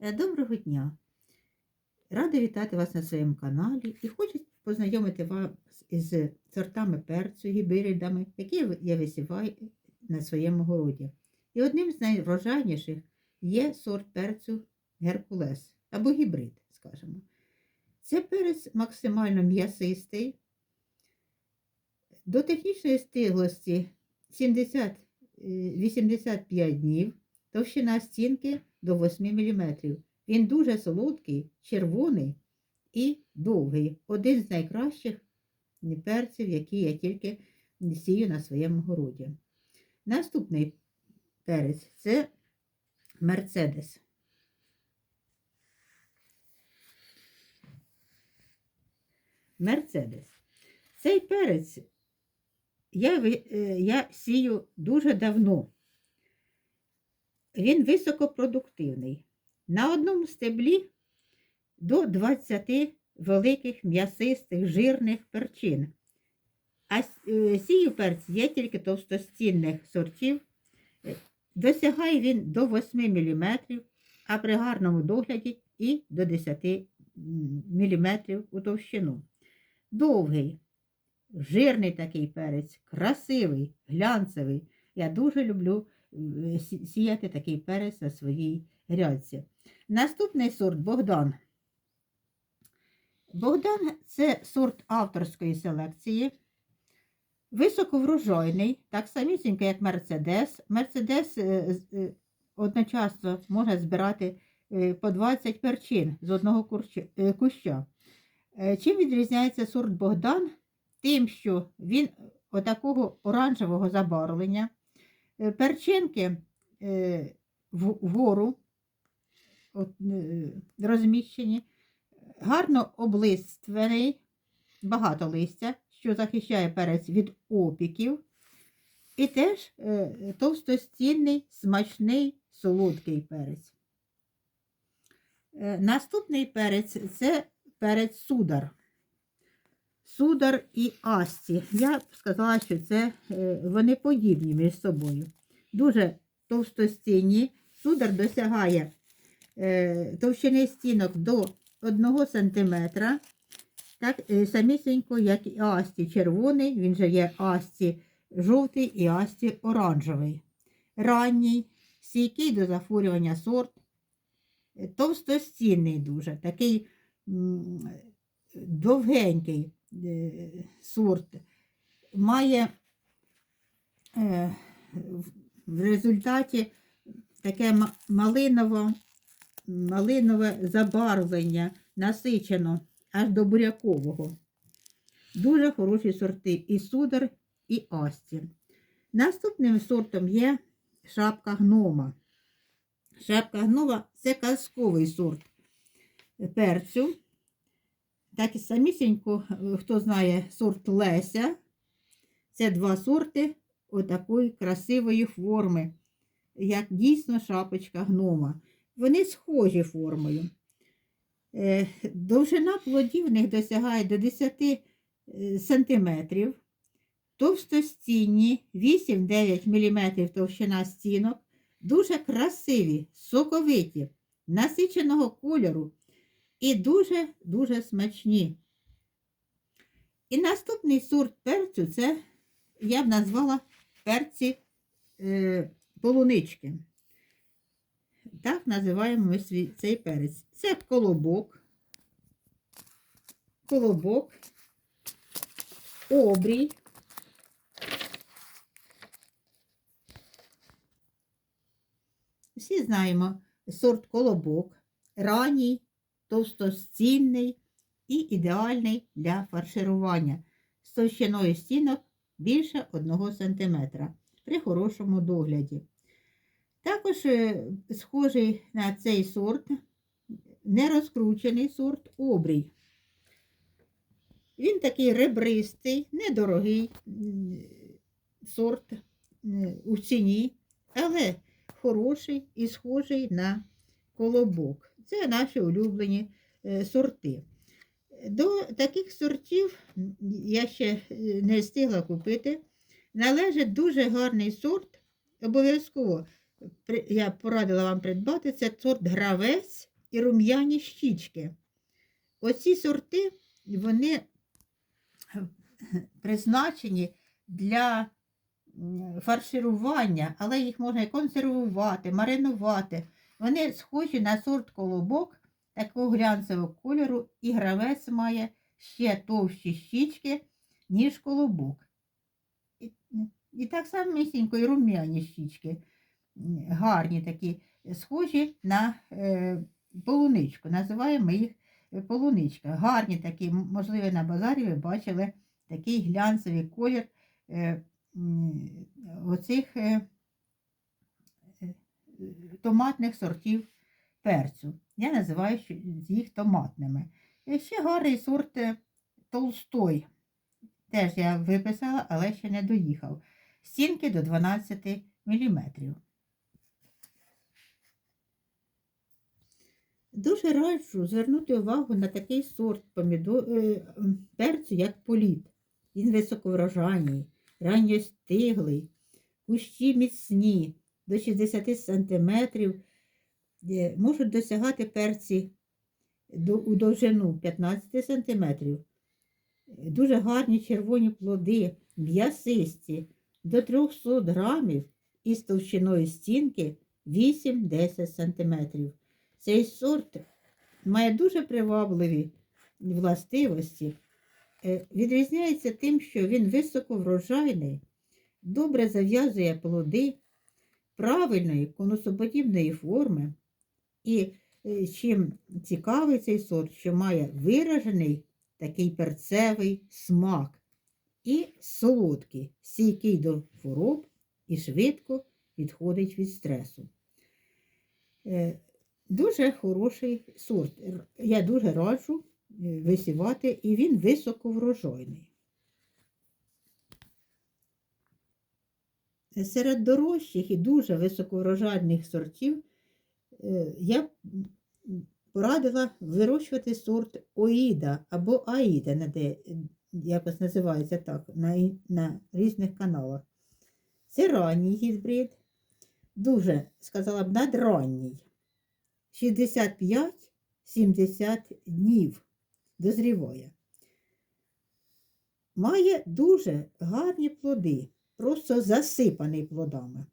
Е, Доброго дня! Рада вітати вас на своєму каналі і хочу познайомити вас із сортами перцю, гібридами, які я висіваю на своєму городі. І одним з найврожайніших є сорт перцю Геркулес або гібрид, скажімо. Це перець максимально м'ясистий, до технічної стиглості 70-85 днів, товщина стінки до 8 мм. Він дуже солодкий, червоний і довгий. Один з найкращих перців, які я тільки сію на своєму городі. Наступний перець це Мерцедес. Мерцедес. Цей перець я, е, я сію дуже давно. Він високопродуктивний. На одному стеблі до 20 великих м'ясистих жирних перчин. А е, сію перць є тільки товстостінних сортів. Досягає він до 8 мм, а при гарному догляді і до 10 мм у товщину. Довгий, жирний такий перець, красивий, глянцевий. Я дуже люблю сіяти такий перець на своїй грядці. Наступний сорт Богдан. Богдан це сорт авторської селекції. Високоврожайний, так самісінько, як Мерцедес. Мерцедес е, е, одночасно може збирати е, по 20 перчин з одного е, куща. Е, Чим відрізняється сорт Богдан? Тим, що він отакого оранжевого забарвлення, Е, перчинки е, вгору е, розміщені, гарно облиствений, багато листя, що захищає перець від опіків. І теж е, товстостінний, смачний, солодкий перець. Е, Наступний перець це перець судар. Судар і асті. Я б сказала, що це е, вони подібні між собою. Дуже товстостінні. Судар досягає е, товщини стінок до 1 см. Так е, самісінько, як і асті червоний, він же є асті жовтий і асті оранжевий. Ранній, стійкий до захворювання сорт, товстостінний дуже, такий довгенький сорт. Має е, в- результаті таке малиново, малинове забарвлення, насичено аж до бурякового. Дуже хороші сорти і судар, і асті. Наступним сортом є шапка гнома. Шапка гнома це казковий сорт перцю. Так і самісінько, е, хто знає сорт Леся, це два сорти отакої красивої форми, як дійсно шапочка гнома. Вони схожі формою. Е, Довжина плодів в них досягає до 10 е, сантиметрів, товстостінні 8-9 мм товщина стінок, дуже красиві, соковиті, насиченого кольору і дуже-дуже смачні. І наступний сорт перцю це я б назвала перці е, полунички. Так називаємо ми свій, цей перець. Це колобок, колобок, обрій. Всі знаємо сорт колобок, ранній, товстостінний і ідеальний для фарширування з товщиною стінок більше 1 см при хорошому догляді. Також е, схожий на цей сорт нерозкручений сорт обрій. Він такий ребристий, недорогий сорт у ціні, але хороший і схожий на колобок. Це наші улюблені е, сорти. До таких сортів я ще е, не встигла купити. Належить дуже гарний сорт. Обов'язково я порадила вам придбати це сорт гравець і рум'яні щічки. Оці сорти вони призначені для фарширування, але їх можна і консервувати, маринувати. Вони схожі на сорт колобок такого глянцевого кольору, і гравець має ще товщі щічки, ніж колобок. І, і так само місінько, і рум'яні щічки. Гарні такі, схожі на е, полуничку. Називаємо їх е, полуничка. Гарні такі, можливо, на базарі ви бачили такий глянцевий колір е, оцих е, томатних сортів перцю. Я називаю їх томатними. І ще гарний сорт е, Толстой. Теж я виписала, але ще не доїхав. Стінки до 12 мм. Дуже раджу звернути увагу на такий сорт помідо... е, перцю, як політ. Він високоврожайний, ранньостиглий, кущі міцні, до 60 см можуть досягати перці у довжину 15 см. Дуже гарні червоні плоди, м'ясисті, до 300 грамів із товщиною стінки 8-10 см. Цей сорт має дуже привабливі властивості. Е, Відрізняється тим, що він високоврожайний, добре зав'язує плоди правильної конусоподібної форми. І е, чим цікавий цей сорт, що має виражений такий перцевий смак і солодкий, стійкий до хвороб і швидко відходить від стресу. Е, Дуже хороший сорт. Я дуже раджу е, висівати, і він високоврожайний. Серед дорожчих і дуже високоврожайних сортів е, я порадила вирощувати сорт Оїда або Аїда, якось називається так, на, на різних каналах. Це ранній гібрид, дуже, сказала б, надранній. 65-70 днів дозріває. Має дуже гарні плоди, просто засипаний плодами.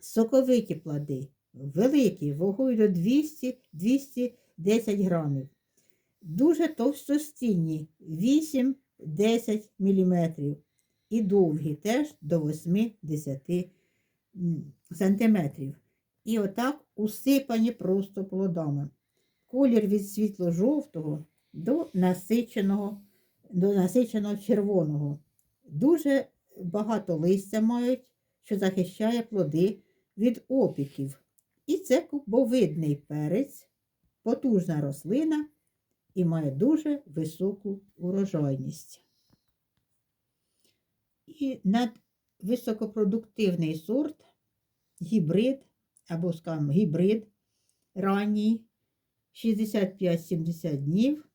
Соковиті плоди, великі, вагою до 200-210 грамів. Дуже товстостінні, 8-10 мм. І довгі теж до 8-10 сантиметрів. І отак усипані просто плодами. Колір від світло-жовтого до насиченого, до насиченого червоного. Дуже багато листя мають, що захищає плоди від опіків. І це кубовидний перець, потужна рослина і має дуже високу урожайність. І надвисокопродуктивний сорт, гібрид або, скажімо, гібрид ранній, 65-70 днів,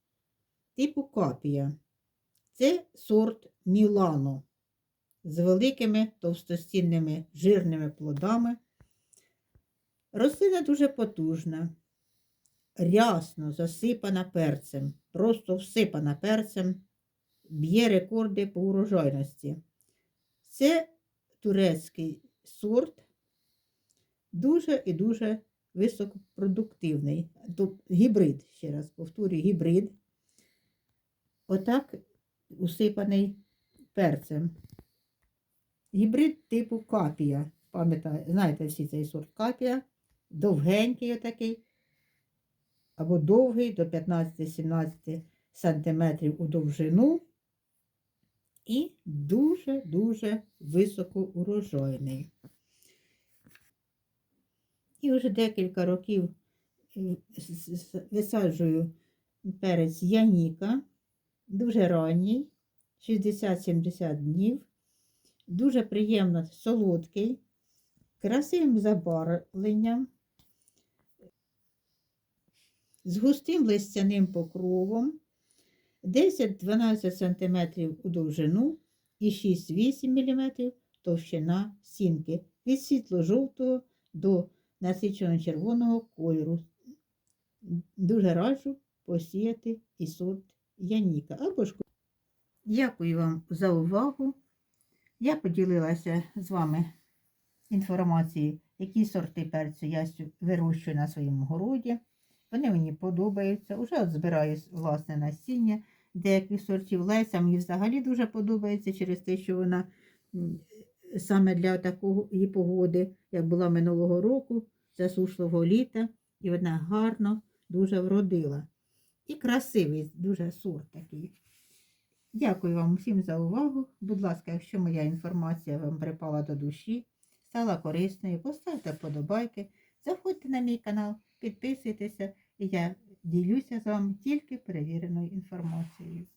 типу капія. Це сорт Мілано з великими товстостінними жирними плодами. Рослина дуже потужна, рясно засипана перцем, просто всипана перцем, б'є рекорди по урожайності. Це турецький сорт, дуже і дуже високопродуктивний. Гібрид, ще раз повторюю, гібрид. Отак усипаний перцем. Гібрид типу капія. Пам'ятаю, знаєте всі цей сорт капія. Довгенький отакий. Або довгий до 15-17 сантиметрів у довжину. І дуже-дуже високоурожайний. І вже декілька років е, висаджую перець Яніка, дуже ранній, 60-70 днів, дуже приємно солодкий, красивим забарвленням, з густим листяним покровом, 10-12 см у довжину і 6-8 мм товщина сінки від світло-жовтого до насичено червоного кольору. дуже раджу посіяти і сорт Яніка або ж Дякую вам за увагу. Я поділилася з вами інформацією, які сорти перцю я вирощую на своєму городі. Вони мені подобаються. Уже от збираю власне насіння деяких сортів. Леся мені взагалі дуже подобається через те, що вона саме для такої погоди, як була минулого року, засушливого літа, і вона гарно дуже вродила. І красивий дуже сорт такий. Дякую вам всім за увагу. Будь ласка, якщо моя інформація вам припала до душі, стала корисною, поставте вподобайки, заходьте на мій канал, підписуйтеся, і я ділюся з вами тільки перевіреною інформацією.